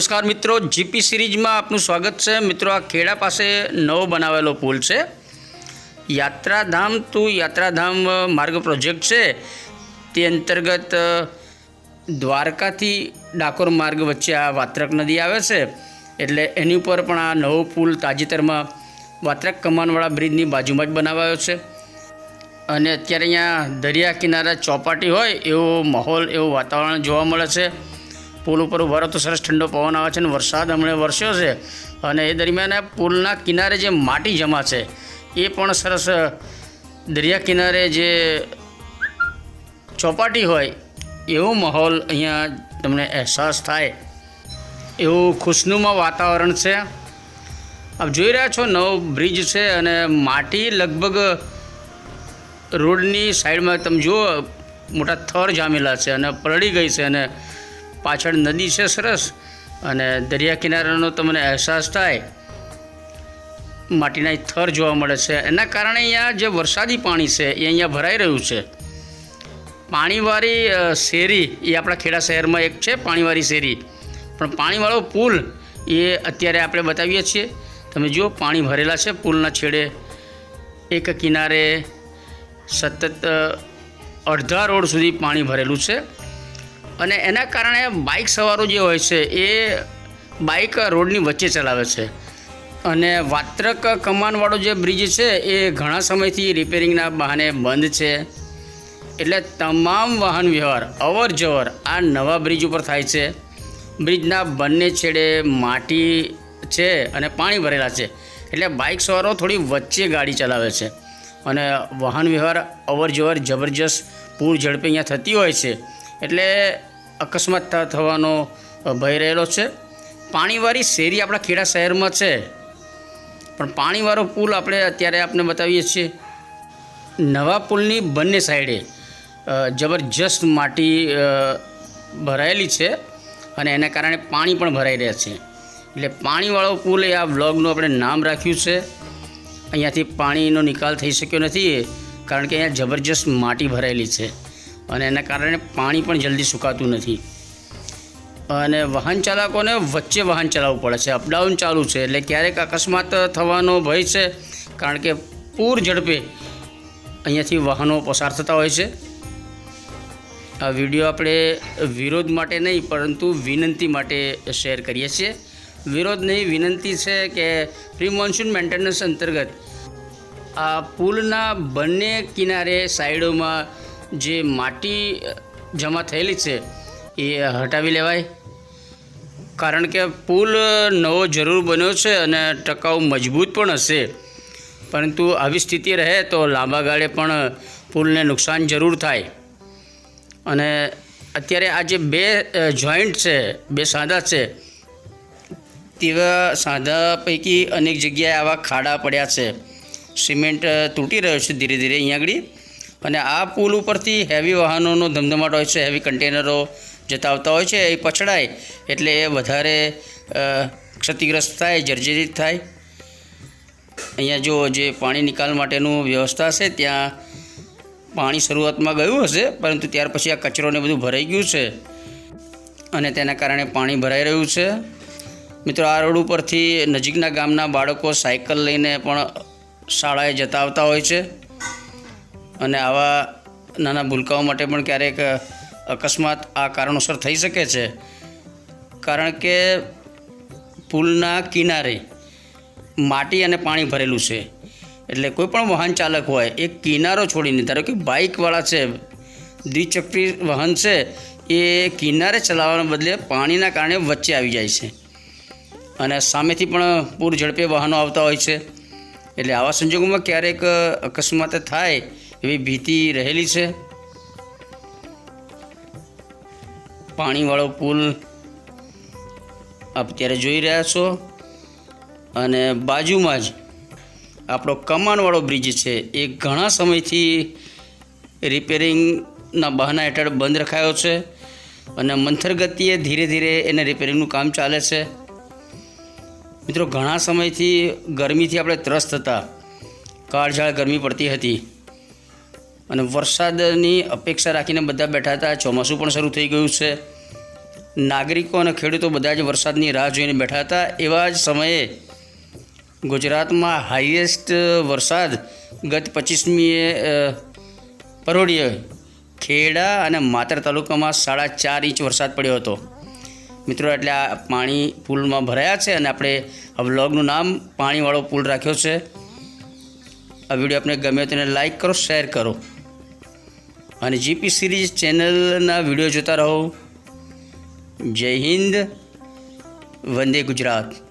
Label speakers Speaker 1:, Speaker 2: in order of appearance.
Speaker 1: નમસ્કાર મિત્રો, જીપી સિરીઝમાં આપનું સ્વાગત છે. મિત્રો, આ ખેડા પાસે નવો બનાવેલો પુલ છે. યાત્રાધામ ટુ યાત્રાધામ માર્ગ પ્રોજેક્ટ છે. તે અંતર્ગત દ્વારકાથી ડાકોર માર્ગ વચ્ચે આ વાત્રક નદી આવે છે. એટલે એની ઉપર પણ આ નવો પુલ તાજેતરમાં વાત્રક કમાનવાળા બ્રિજની બાજુમાં જ બનાવાયો છે. અને અત્યારે અહીંયા દરિયા કિનારા ચોપાટી હોય એવો માહોલ, એવું વાતાવરણ જોવા મળે છે. પુલ ઉપર ઊભા રહો તો સરસ ઠંડો પવન આવે છે અને વરસાદ હમણાં વરસ્યો છે. અને એ દરમિયાન પુલના કિનારે જે માટી જમા છે, એ પણ સરસ દરિયા કિનારે જે ચોપાટી હોય, એવો માહોલ અહીંયા તમને અહેસાસ થાય. એવું ખુશનુમા વાતાવરણ છે. આપ જોઈ રહ્યા છો નવો બ્રિજ છે અને માટી લગભગ રોડની સાઈડમાં તમે જુઓ, મોટા થર જામેલા છે અને પલળી ગઈ છે અને પાછળ નદી છે સરસ અને દરિયા કિનારાનો તમને અહેસાસ થાય. માટીના થર જોવા મળે છે. એના કારણે અહીંયા જે વરસાદી પાણી છે, એ અહીંયા ભરાઈ રહ્યું છે. પાણીવાળી શેરી એ આપણા ખેડા શહેરમાં એક છે, પાણીવાળી શેરી. પણ પાણીવાળો પુલ એ અત્યારે આપણે બતાવીએ છીએ. તમે જુઓ, પાણી ભરેલા છે પુલના છેડે. એક કિનારે સતત અડધા રોડ સુધી પાણી ભરેલું છે. અને એના કારણે બાઇક સવારો જે હોય છે, એ બાઇક રોડની વચ્ચે ચલાવે છે. અને વાત્રક કમાનવાળો જે બ્રિજ છે, એ ઘણા સમયથી રિપેરિંગના બહાને બંધ છે. એટલે તમામ વાહન વ્યવહાર અવર જવર આ નવા બ્રિજ ઉપર થાય છે. બ્રિજના બંને છેડે માટી છે અને પાણી ભરેલા છે. એટલે બાઇક સવારો થોડી વચ્ચે ગાડી ચલાવે છે. અને વાહન વ્યવહાર અવર જવર જબરજસ્ત પૂર ઝડપે અહીંયા થતી હોય છે. એટલે અકસ્માત થવાનો ભય રહેલો છે. પાણીવાળી શેરી આપણા ખેડા શહેરમાં છે. પણ પાણીવાળો પુલ આપણે અત્યારે આપને બતાવીએ છીએ. નવા પુલની બંને સાઈડે જબરજસ્ત માટી ભરાયેલી છે અને એના કારણે પાણી પણ ભરાઈ રહ્યા છે. એટલે પાણીવાળો પુલ એ આ વ્લોગનું આપણે નામ રાખ્યું છે. અહીંયાથી પાણીનો નિકાલ થઈ શક્યો નથી, કારણ કે અહીંયા જબરજસ્ત માટી ભરાયેલી છે. અને એના કારણે પાણી પણ જલ્દી સુકાતું નથી. અને વાહન ચાલકોને વચ્ચે વાહન ચલાવવું પડે છે. અપડાઉન ચાલુ છે. એટલે ક્યારેક અકસ્માત થવાનો ભય છે, કારણ કે પૂર ઝડપે અહીંયાથી વાહનો પસાર થતા હોય છે. આ વીડિયો આપણે વિરોધ માટે નહીં, પરંતુ વિનંતી માટે શેર કરીએ છીએ. વિરોધ નહીં, વિનંતી છે કે પ્રી મોન્સૂન મેન્ટેનન્સ અંતર્ગત આ પુલના બંને કિનારે સાઈડોમાં જે માટી જમા થયેલી છે, એ હટાવી લેવાય. કારણ કે પુલ નવો જરૂર બન્યો છે અને ટકાઉ મજબૂત પણ હશે. પરંતુ આવી સ્થિતિ રહે તો લાંબા ગાળે પણ પુલને નુકસાન જરૂર થાય. અને અત્યારે આ જે બે જોઈન્ટ છે, બે સાંધા છે, તેવા સાંધા પૈકી અનેક જગ્યાએ આવા ખાડા પડ્યા છે. સિમેન્ટ તૂટી રહ્યો છે ધીરે ધીરે અહીંયા આગળ. અને આ પુલ ઉપરથી હેવી વાહનોનો ધમધમાટ હોય છે હેવી કન્ટેનરો જતા આવતા હોય છે, એ પછડાય એટલે એ વધારે ક્ષતિગ્રસ્ત થાય, જર્જરિત થાય. અહીંયા જો જે પાણી નિકાલ માટેનું વ્યવસ્થા છે, ત્યાં પાણી શરૂઆતમાં ગયું હશે, પરંતુ ત્યાર પછી આ કચરોને બધું ભરાઈ ગયું છે. અને તેના કારણે પાણી ભરાઈ રહ્યું છે. મિત્રો, આ રોડ ઉપરથી નજીકના ગામના બાળકો સાયકલ લઈને પણ શાળાએ જતા આવતા હોય છે. અને આવા નાના ભૂલકાઓ માટે પણ ક્યારેક અકસ્માત આ કારણોસર થઈ શકે છે. કારણ કે પુલના કિનારે માટી અને પાણી ભરેલું છે. એટલે કોઈ પણ વાહન ચાલક હોય, એ કિનારો છોડીને, ધારો કે બાઇકવાળા છે, દ્વિચક્રી વાહન છે, એ કિનારે ચલાવવાના બદલે પાણીના કારણે વચ્ચે આવી જાય છે. અને સામેથી પણ પૂર ઝડપે વાહનો આવતા હોય છે. એટલે આવા સંજોગોમાં ક્યારેક અકસ્માત થાય એવી ભીતિ રહેલી છે? પાણીવાળો પુલ આપ અત્યારે જોઈ રહ્યા છો અને બાજુમાં જ આપણો કમાનવાળો બ્રિજ છે. એ ઘણા સમયથી રિપેરિંગના બહાના હેઠળ બંધ રખાયો છે અને મંથર ગતિએ ધીરે ધીરે એને રિપેરિંગનું કામ ચાલે છે. મિત્રો, ઘણા સમયથી ગરમીથી આપણે ત્રસ્ત હતા. કાળઝાળ ગરમી પડતી હતી. અને વરસાદની અપેક્ષા રાખીને બધા બેઠા હતા. ચોમાસું પણ શરૂ થઈ ગયું છે. નાગરિકો અને ખેડૂતો બધા જ વરસાદની રાહ જોઈને બેઠા હતા. એવા જ સમયે ગુજરાતમાં હાઈએસ્ટ વરસાદ ગત પચીસમીએ પરોડીએ ખેડા અને માતર તાલુકામાં સાડા ચાર ઇંચ વરસાદ પડ્યો હતો. મિત્રો, એટલે આ પાણી પુલમાં ભરાયા છે અને આપણે આ વ્લોગનું નામ પાણીવાળો પુલ રાખ્યો છે. આ વીડિયો આપને ગમે તેને લાઈક કરો, શેર કરો. અને જીપી સિરીઝ ચેનલના વીડિયો જોતા રહો. જય હિન્દ. વંદે ગુજરાત.